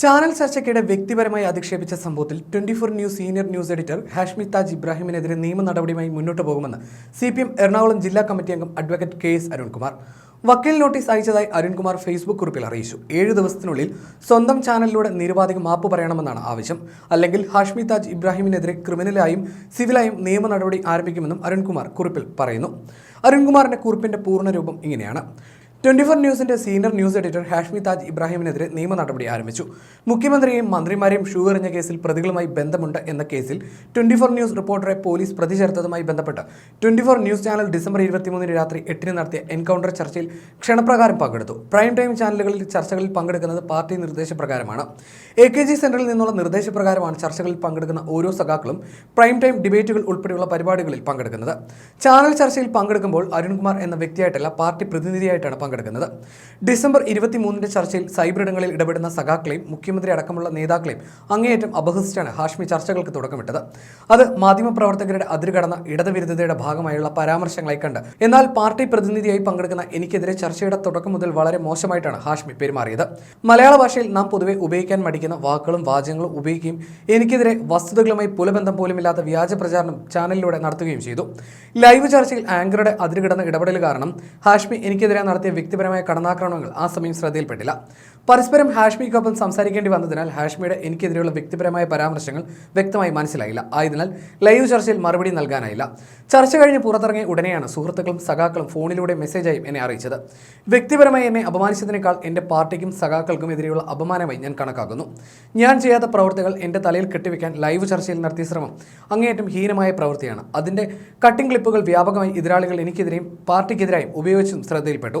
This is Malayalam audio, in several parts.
ചാനൽ ചർച്ചയ്ക്കിടെ വ്യക്തിപരമായി അധിക്ഷേപിച്ച സംഭവത്തിൽ twenty four news senior news editor Hashmi Taj ഇബ്രാഹിമിനെതിരെ നിയമ നടപടിയുമായി മുന്നോട്ട് പോകുമെന്ന് സി പി എം എറണാകുളം ജില്ലാ കമ്മിറ്റി അംഗം അഡ്വക്കേറ്റ് കെ എസ് അരുൺകുമാർ വക്കീൽ നോട്ടീസ് അയച്ചതായി അരുൺകുമാർ ഫേസ്ബുക്ക് കുറിപ്പിൽ അറിയിച്ചു. ഏഴ് ദിവസത്തിനുള്ളിൽ സ്വന്തം ചാനലിലൂടെ നിരവധി മാപ്പ് പറയണമെന്നാണ് ആവശ്യം. അല്ലെങ്കിൽ ഹാഷ്മി താജ് ഇബ്രാഹിമിനെതിരെ ക്രിമിനലായും സിവിലായും നിയമ നടപടി ആരംഭിക്കുമെന്നും അരുൺകുമാർ കുറിപ്പിൽ പറയുന്നു. അരുൺകുമാറിന്റെ കുറിപ്പിന്റെ പൂർണരൂപം ഇങ്ങനെയാണ്. ട്വന്റി ഫോർ ന്യൂസിന്റെ senior news editor Hashmi Taj ഇബ്രാഹിമിനെതിരെ നിയമ നടപടി ആരംഭിച്ചു. മുഖ്യമന്ത്രിയെയും മന്ത്രിമാരെയും ഷൂ എറിഞ്ഞ കേസിൽ പ്രതികളുമായി ബന്ധമുണ്ട് എന്ന കേസിൽ ട്വന്റി ഫോർ ന്യൂസ് റിപ്പോർട്ടറെ പോലീസ് പ്രതി ചേർത്തതുമായി ബന്ധപ്പെട്ട് twenty four news channel December ഇരുപത്തിമൂന്നിന് രാത്രി എട്ടിന് നടത്തിയ എൻകൗണ്ടർ ചർച്ചയിൽ ക്ഷണപ്രകാരം പങ്കെടുത്തു. പ്രൈം ടൈം ചാനലുകളിൽ ചർച്ചകളിൽ പങ്കെടുക്കുന്നത് പാർട്ടി നിർദ്ദേശപ്രകാരമാണ്. എ കെ ജി സെന്ററിൽ നിന്നുള്ള നിർദ്ദേശപ്രകാരമാണ് ചർച്ചകളിൽ പങ്കെടുക്കുന്ന ഓരോ സഖാക്കളും പ്രൈം ടൈം ഡിബേറ്റുകൾ ഉൾപ്പെടെയുള്ള പരിപാടികളിൽ പങ്കെടുക്കുന്നത്. ചാനൽ ചർച്ചയിൽ പങ്കെടുക്കുമ്പോൾ അരുൺകുമാർ എന്ന വ്യക്തിയായിട്ടല്ല പാർട്ടി പ്രതിനിധിയായിട്ടാണ് പങ്കെടുക്കുന്നത്. ഡിസംബർ ഇരുപത്തിമൂന്നിന്റെ ചർച്ചയിൽ സൈബർ ഇടങ്ങളിൽ ഇടപെടുന്ന സഖാക്കളെയും മുഖ്യമന്ത്രി അടക്കമുള്ള നേതാക്കളെയും അങ്ങേയറ്റം അപഹസിച്ചാണ് ഹാഷ്മി ചർച്ചകൾക്ക് തുടക്കമിട്ടത്. അത് മാധ്യമപ്രവർത്തകരുടെ അതിരുകടന്ന ഇടതുവിരുദ്ധതയുടെ ഭാഗമായുള്ള പരാമർശങ്ങളായി കണ്ട്. എന്നാൽ പാർട്ടി പ്രതിനിധിയായി പങ്കെടുക്കുന്ന എനിക്കെതിരെ ചർച്ചയുടെ തുടക്കം മുതൽ വളരെ മോശമായിട്ടാണ് ഹാഷ്മി പെരുമാറിയത്. മലയാള ഭാഷയിൽ നാം പൊതുവെ ഉപയോഗിക്കാൻ മടിക്കുന്ന വാക്കുകളും വാചകങ്ങളും ഉപയോഗിക്കുകയും എനിക്കെതിരെ വസ്തുതകളുമായി പുലബന്ധം പോലുമില്ലാത്ത വ്യാജ പ്രചാരണം ചാനലിലൂടെ നടത്തുകയും ചെയ്തു. ലൈവ് ചർച്ചയിൽ ആങ്കറുടെ അതിരുകിടന്ന ഇടപെടൽ കാരണം ഹാഷ്മി എനിക്കെതിരെ നടത്തിയ വ്യക്തിപരമായ കടന്നാക്രമണങ്ങൾ ആ സമയം ശ്രദ്ധയിൽപ്പെട്ടില്ല. പരസ്പരം ഹാഷ്മിക്കൊപ്പം സംസാരിക്കേണ്ടി വന്നതിനാൽ ഹാഷ്മിയുടെ എനിക്കെതിരെയുള്ള വ്യക്തിപരമായ പരാമർശങ്ങൾ വ്യക്തമായി മനസ്സിലായില്ല. ആയതിനാൽ ലൈവ് ചർച്ചയിൽ മറുപടി നൽകാനായില്ല. ചർച്ച കഴിഞ്ഞ് പുറത്തിറങ്ങിയ ഉടനെയാണ് സുഹൃത്തുക്കളും സഖാക്കളും ഫോണിലൂടെ മെസ്സേജായും എന്നെ അറിയിച്ചത്. വ്യക്തിപരമായി എന്നെ അപമാനിച്ചതിനേക്കാൾ എന്റെ പാർട്ടിക്കും സഖാക്കൾക്കും എതിരെയുള്ള അപമാനമായി ഞാൻ കണക്കാക്കുന്നു. ഞാൻ ചെയ്യാത്ത പ്രവൃത്തികൾ എന്റെ തലയിൽ കെട്ടിവെക്കാൻ ലൈവ് ചർച്ചയിൽ നടത്തിയ ശ്രമം അങ്ങേയറ്റം ഹീനമായ പ്രവൃത്തിയാണ്. അതിന്റെ കട്ടിംഗ് ക്ലിപ്പുകൾ വ്യാപകമായി എതിരാളികൾ എനിക്കെതിരെയും പാർട്ടിക്കെതിരായും ഉപയോഗിച്ചും ശ്രദ്ധയിൽപ്പെട്ടു.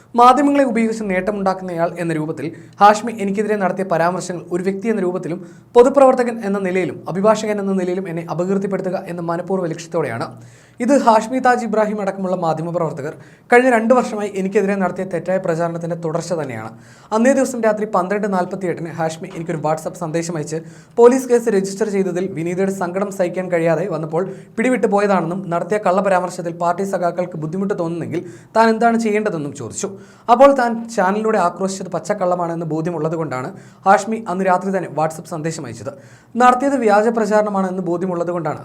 മാധ്യമങ്ങളെ ഉപയോഗിച്ച് നേട്ടമുണ്ടാക്കുന്നയാൾ എന്ന രൂപത്തിൽ ഹാഷ്മി എനിക്കെതിരെ നടത്തിയ പരാമർശങ്ങൾ ഒരു വ്യക്തി എന്ന രൂപത്തിലും പൊതുപ്രവർത്തകൻ എന്ന നിലയിലും അഭിഭാഷകൻ എന്ന നിലയിലും എന്നെ അപകീർത്തിപ്പെടുത്തുക എന്ന മനഃപൂർവ ലക്ഷ്യത്തോടെയാണ്. ഇത് ഹാഷ്മി താജ് ഇബ്രാഹിം അടക്കമുള്ള മാധ്യമപ്രവർത്തകർ കഴിഞ്ഞ രണ്ട് വർഷമായി എനിക്കെതിരെ നടത്തിയ തെറ്റായ പ്രചാരണത്തിന്റെ തുടർച്ച തന്നെയാണ്. അന്നേ ദിവസം രാത്രി പന്ത്രണ്ട് നാൽപ്പത്തി എട്ടിന് ഹാഷ്മി എനിക്കൊരു വാട്സപ്പ് സന്ദേശം അയച്ച് പോലീസ് കേസ് രജിസ്റ്റർ ചെയ്തതിൽ വിനീതയുടെ സങ്കടം സഹിക്കാൻ കഴിയാതെ വന്നപ്പോൾ പിടിവിട്ടു പോയതാണെന്നും നടത്തിയ കള്ളപരാമർശത്തിൽ പാർട്ടി സഖാക്കൾക്ക് ബുദ്ധിമുട്ട് തോന്നുന്നെങ്കിൽ താൻ എന്താണ് ചെയ്യേണ്ടതെന്നും ചോദിച്ചു. അപ്പോൾ താൻ ചാനലിലൂടെ ആക്രോശിച്ചത് പച്ചക്കള്ളമാണെന്ന് ബോധ്യമുള്ളതുകൊണ്ടാണ് ഹാഷ്മി അന്ന് രാത്രി തന്നെ വാട്സപ്പ് സന്ദേശം അയച്ചത്. നടത്തിയത് വ്യാജ പ്രചാരണമാണെന്ന് ബോധ്യമുള്ളതുകൊണ്ടാണ്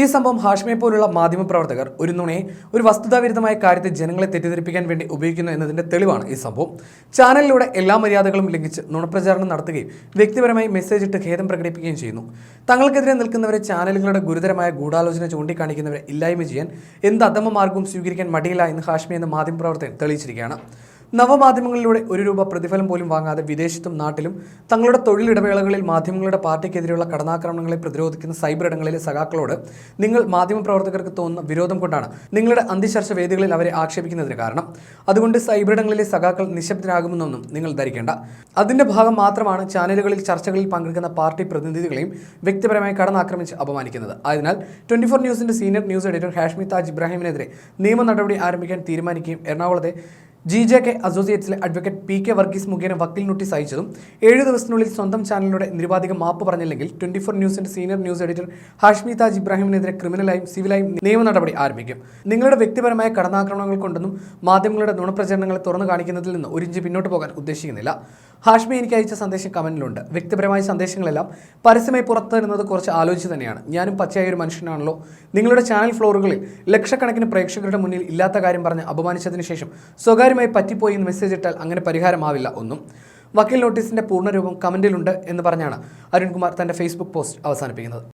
ഈ സംഭവം ഹാഷ്മിയെ പോലുള്ള മാധ്യമപ്രവർത്തകർ ഒരു നുണയെ ഒരു വസ്തുതാവിരുദ്ധമായ കാര്യത്തെ ജനങ്ങളെ തെറ്റിദ്ധരിപ്പിക്കാൻ വേണ്ടി ഉപയോഗിക്കുന്നു എന്നതിന്റെ തെളിവാണ് ഈ സംഭവം. ചാനലിലൂടെ എല്ലാ മര്യാദകളും ലംഘിച്ച് നുണപ്രചാരണം നടത്തുകയും വ്യക്തിപരമായി മെസ്സേജ് ഇട്ട് ഖേദം പ്രകടിപ്പിക്കുകയും ചെയ്യുന്നു. തങ്ങൾക്കെതിരെ നിൽക്കുന്നവരെ ചാനലുകളുടെ ഗുരുതരമായ ഗൂഢാലോചന ചൂണ്ടിക്കാണിക്കുന്നവരെ ഇല്ലായ്മ ചെയ്യാൻ എന്ത് അധമ മാർഗവും സ്വീകരിക്കാൻ മടിയില്ല എന്ന് ഹാഷ്മി എന്ന മാധ്യമപ്രവർത്തകൻ തെളിയിച്ചിരിക്കുകയാണ്. നവമാധ്യമങ്ങളിലൂടെ ഒരു രൂപ പ്രതിഫലം പോലും വാങ്ങാതെ വിദേശത്തും നാട്ടിലും തങ്ങളുടെ തൊഴിലിടവേളകളിൽ മാധ്യമങ്ങളുടെ പാർട്ടിക്കെതിരെയുള്ള കടന്നാക്രമണങ്ങളെ പ്രതിരോധിക്കുന്ന സൈബർ ഇടങ്ങളിലെ സഖാക്കളോട് നിങ്ങൾ മാധ്യമപ്രവർത്തകർക്ക് തോന്നുന്ന വിരോധം കൊണ്ടാണ് നിങ്ങളുടെ അന്തിചർച്ച വേദികളിൽ അവരെ ആക്ഷേപിക്കുന്നതിന് കാരണം. അതുകൊണ്ട് സൈബർ ഇടങ്ങളിലെ സഖാക്കൾ നിശബ്ദരാകുമെന്നൊന്നും നിങ്ങൾ ധരിക്കേണ്ട. അതിന്റെ ഭാഗം മാത്രമാണ് ചാനലുകളിൽ ചർച്ചകളിൽ പങ്കെടുക്കുന്ന പാർട്ടി പ്രതിനിധികളെയും വ്യക്തിപരമായി കടന്നാക്രമിച്ച് അപമാനിക്കുന്നത്. ആയതിനാൽ ട്വന്റി ഫോർ ന്യൂസിന്റെ senior news editor Hashmi Taj ഇബ്രാഹിമിനെതിരെ നിയമ നടപടി ആരംഭിക്കാൻ തീരുമാനിക്കുകയും എറണാകുളത്തെ ജി ജെ കെ അസോസിയേറ്റ്സിലെ അഡ്വക്കേറ്റ് പി കെ വർഗീസ് മുഖേന വക്കീൽ നോട്ടീസ് അയച്ചതും ഏഴ് ദിവസത്തിനുള്ളിൽ സ്വന്തം ചാനലിലൂടെ നിരുപാധികം മാപ്പ് പറഞ്ഞില്ലെങ്കിൽ ട്വന്റി ഫോർ ന്യൂസിന്റെ senior news editor Hashmi Taj ഇബ്രാഹിമിനെതിരെ ക്രിമിനലായും സിവിലായും നിയമ നടപടി ആരംഭിക്കും. നിങ്ങളുടെ വ്യക്തിപരമായ കടന്നാക്രമണങ്ങൾ കൊണ്ടൊന്നും മാധ്യമങ്ങളുടെ നുണപ്രചരണങ്ങളെ തുറന്നു കാണിക്കുന്നതിൽ നിന്ന് ഒരിഞ്ച് പിന്നോട്ട് പോകാൻ ഉദ്ദേശിക്കുന്നില്ല. ഹാഷ്മി എനിക്ക് അയച്ച സന്ദേശം കമന്റിലുണ്ട് വ്യക്തിപരമായ സന്ദേശങ്ങളെല്ലാം പരസ്യമായി പുറത്തു തരുന്നത് കുറച്ച് ആലോചിച്ച് തന്നെയാണ്. ഞാനും പച്ചയായ ഒരു മനുഷ്യനാണല്ലോ. നിങ്ങളുടെ ചാനൽ ഫ്ലോറുകളിൽ ലക്ഷക്കണക്കിന് പ്രേക്ഷകരുടെ മുന്നിൽ ഇല്ലാത്ത കാര്യം പറഞ്ഞ് അപമാനിച്ചതിന് ശേഷം സ്വകാര്യമായി പറ്റിപ്പോയി എന്ന് മെസ്സേജ് ഇട്ടാൽ അങ്ങനെ പരിഹാരമാവില്ല ഒന്നും. വക്കീൽ നോട്ടീസിന്റെ പൂർണരൂപം കമന്റിലുണ്ട് എന്ന് പറഞ്ഞാണ് അരുൺകുമാർ തന്റെ ഫേസ്ബുക്ക് പോസ്റ്റ് അവസാനിപ്പിക്കുന്നത്.